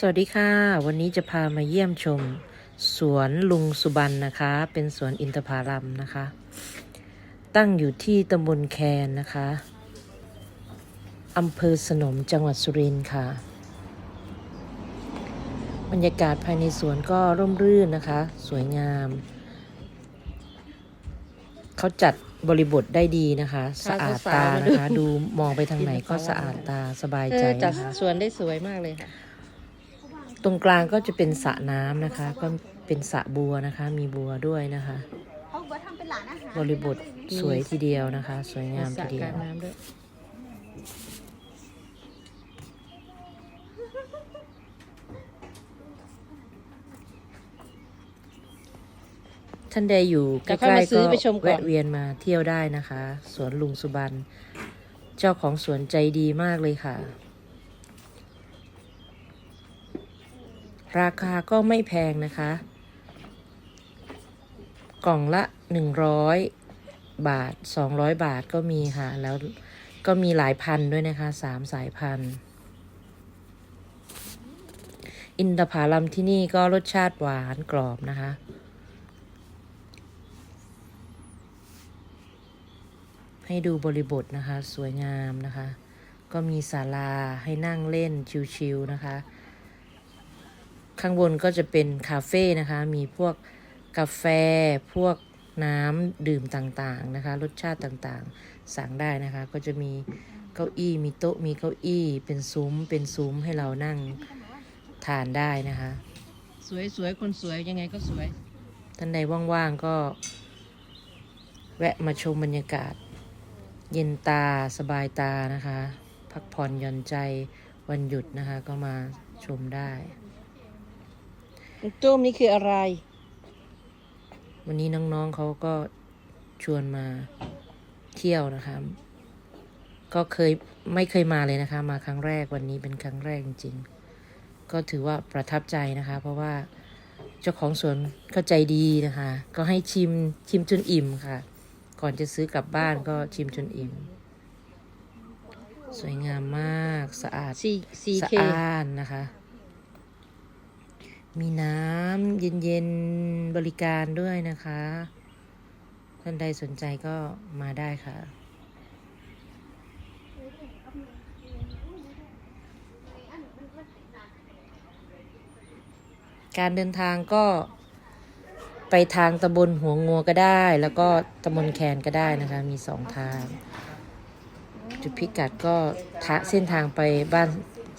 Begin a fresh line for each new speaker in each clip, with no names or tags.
สวัสดีค่ะ วันนี้จะพามาเยี่ยมชม สวนลุงสุบรรณนะคะ เป็นสวนอินทผลัมนะคะ ตั้งอยู่ที่ตำบลแคนนะคะอำเภอสนมจังหวัดสุรินทร์ค่ะ บรรยากาศภายในสวนก็ร่มรื่นนะคะ สวยงาม เขาจัดบริบทได้ดีนะคะ สะอาดตานะคะ ดูมองไปทางไหนก็สะอาดตาสบาย
เอ
ใจ
อจัด
นะคะ
สวนได้สวยมากเลยค่ะ
ตรงกลางก็จะเป็นสระน้ำนะคะ ก็เป็นสระบัวนะคะ มีบัวด้วยนะคะ
เขาบอกว่าทำเป็นหลานอาหาร
บริบทสวยทีเดียวนะคะ สวยงาม
สระ
ทีเดี
ก
ย
ลาว งน้ำด้วย
ท่านใดอยู่ใก
จะ
ล้
เข้ามา
ๆ
ซื้
ก็
อไปชมก่อน
แวะเวียนมาเที่ยวได้นะคะ สวนลุงสุบรรณเจ้าของสวนใจดีมากเลยค่ะ ราคาก็ไม่แพงนะคะ กล่องละหนึ่งร้อยบาทสองร้อยบาทก็มีค่ะ แล้วก็มีหลายพันด้วยนะคะสามสายพันธุ์อินทผลัมที่นี่ก็รสชาติหวานกรอบนะคะ ให้ดูบริบทนะคะ สวยงามนะคะ ก็มีศาลาให้นั่งเล่นชิวๆนะคะ ข้างบนก็จะเป็นคาเฟ่นะคะ มีพวกกาแฟ พวกน้ำดื่มต่างๆนะคะ รสชาติต่างๆ สั่งได้นะคะ ก็จะมีเก้าอี้ มีโต๊ะ มีเก้าอี้ เป็นซุ้ม เป็นซุ้มให้เรานั่งทานได้นะคะ
สวยสวยคนสวยยังไงก็สวย
ท่านใดว่างๆ ก็ แวะมาชมบรรยากาศ เย็นตาสบายตานะคะ พักผ่อนหย่อนใจวันหยุดนะคะ ก็มาชมได้
จุ้มนี่คืออะไร
วันนี้น้องๆเขาก็ชวนมาเที่ยวนะคะก็เคยไม่เคยมาเลยนะคะ มาครั้งแรกวันนี้เป็นครั้งแรกจริงๆ ก็ถือว่าประทับใจนะคะ เพราะว่าเจ้าของสวนเข้าใจดีนะคะ ก็ให้ชิมชิมจนอิ่มค่ะ ก่อนจะซื้อกลับบ้านก็ชิมจนอิ่ม สวยงามมากสะอาด
C C
สะ
K
อาดนะคะ มีน้ำเย็นๆบริการด้วยนะคะ ท่านใดสนใจก็มาได้ค่ะการเดินทางก็ไปทางตำบลหัวงัวก็ได้ แล้วก็ตำบลแคนก็ได้นะคะ มีสองทาง จุดพิกัดก็ทะเส้นทางไปบ้าน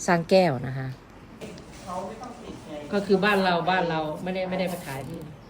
สร้างแก้วนะคะ
ก็คือบ้านเราบ้านเราไม่ได้ไม่ได้ไปขายที่